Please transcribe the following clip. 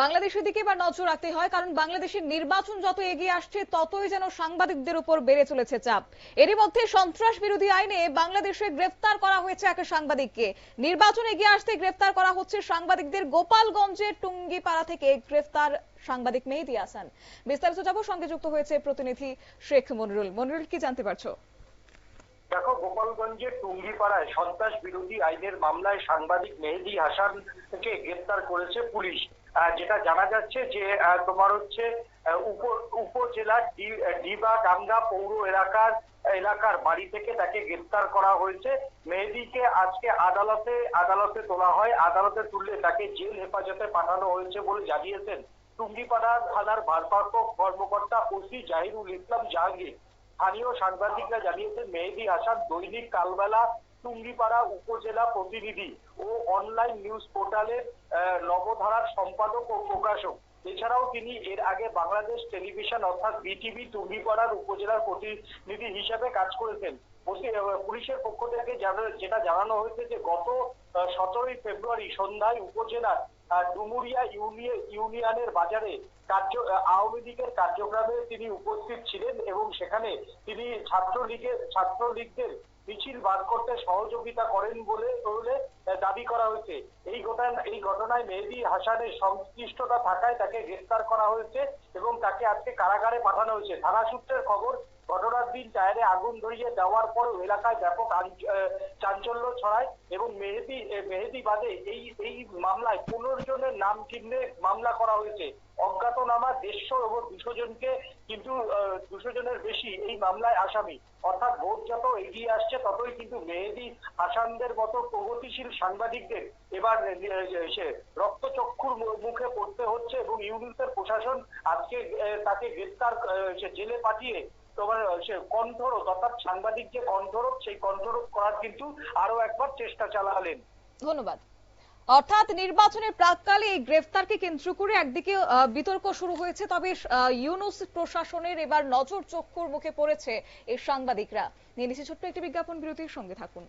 বাংলাদেশের দিকে এবার নজর রাখতে হয়, কারণ বাংলাদেশের নির্বাচন যত এগিয়ে আসছে, ততই যেন সাংবাদিকদের উপর বেড়ে চলেছে চাপ। এরই মধ্যে সন্ত্রাস বিরোধী আইনে বাংলাদেশে গ্রেফতার করা হয়েছে এক সাংবাদিককে। নির্বাচন এগিয়ে আসতে গ্রেফতার করা হচ্ছে সাংবাদিকদের গোপালগঞ্জের টুঙ্গিপাড়া থেকে গ্রেফতার সাংবাদিক মেহেদি হাসান। বিস্তারিত যাব সঙ্গে যুক্ত হয়েছে প্রতিনিধি শেখ মনিরুল। মনিরুল, কি জানতে পারছ? দেখো গোপালগঞ্জের টুঙ্গিপাড়ায় সন্ত্রাস বিরোধী আইনের মামলায় সাংবাদিক মেহেদি হাসানকে গ্রেপ্তার করেছে পুলিশ। যেটা জানা যাচ্ছে যে তোমার হচ্ছে উপজেলার ডিবা ডাঙ্গা পৌর এলাকার এলাকার বাড়ি থেকে তাকে গ্রেপ্তার করা হয়েছে। মেহেদিকে আজকে আদালতে আদালতে তোলা হয়। আদালতে তুললে তাকে জেল হেফাজতে পাঠানো হয়েছে বলে জানিয়েছেন টুঙ্গিপাড়া থানার ভারপ্রাপ্ত কর্মকর্তা ওসি জাহিরুল ইসলাম জাহাঙ্গীর। স্থানীয় সাংবাদিকরা জানিয়েছেন, মেহেদি হাসান দৈনিক কালবেলা টুঙ্গিপাড়া উপজেলা প্রতিনিধি ও অনলাইন নিউজ পোর্টালের নবধারার সম্পাদক ও প্রকাশক। এছাড়াও তিনি এর আগে বাংলাদেশ টেলিভিশন অর্থাৎ বিটিভি টুঙ্গিপাড়ার উপজেলার প্রতিনিধি হিসাবে কাজ করেছেন। পুলিশের পক্ষ থেকে যেটা জানানো হয়েছে যে গত সতেরোই ফেব্রুয়ারি সন্ধ্যায় উপজেলার ডুমুরিয়া ইউনিয়নের বাজারে কার্য আওয়ামী লীগের কার্যক্রমে তিনি উপস্থিত ছিলেন এবং সেখানে তিনি ছাত্রলীগের, ছাত্রলীগদের মিছিল বার করতে সহযোগিতা করেন বলে দাবি করা হয়েছে। এই ঘটনা এই ঘটনায় মেহেদি হাসানের সংশ্লিষ্টতা থাকায় তাকে গ্রেফতার করা হয়েছে এবং তাকে আজকে কারাগারে পাঠানো হয়েছে। থানা সূত্রের খবর ঘটনার দিন টায়ারে আগুন ধরিয়ে দেওয়ার পরও এলাকায় ব্যাপক চাঞ্চল্য ছড়ায় এবং মেহেদি মেহেদি বাদে এই এই মামলায় পনেরো জনের নাম চিহ্নে মামলা করা হয়েছে। অজ্ঞাতনামা দেড়শো এবং দুশো জনকে কিন্তু দুশো জনের বেশি এই মামলায় আসামি। অর্থাৎ ভোট যত এগিয়ে আসছে ততই কিন্তু মেহেদি হাসানদের মতো প্রগতিশীল সাংবাদিকদের এবার রক্তচক্ষুর মুখে পড়তে হচ্ছে এবং ইউনিসের প্রশাসন আজকে তাকে গ্রেপ্তার জেলে পাঠিয়ে তোমার সে কণ্ঠরোধ, অর্থাৎ সাংবাদিক যে কণ্ঠরোধ, সেই কণ্ঠরোধ করার কিন্তু আরও একবার চেষ্টা চালালেন। ধন্যবাদ। অর্থাৎ নির্বাচনের প্রাককালে এই গ্রেফতারকে কেন্দ্র করে একদিকে বিতর্ক শুরু হয়েছে, তবে ইউনুস প্রশাসনের এবার নজর চক্ষুর মুখে পড়েছে এই সাংবাদিকরা। নিয়ে ছোট্ট একটি বিজ্ঞাপন বিরতির সঙ্গে থাকুন।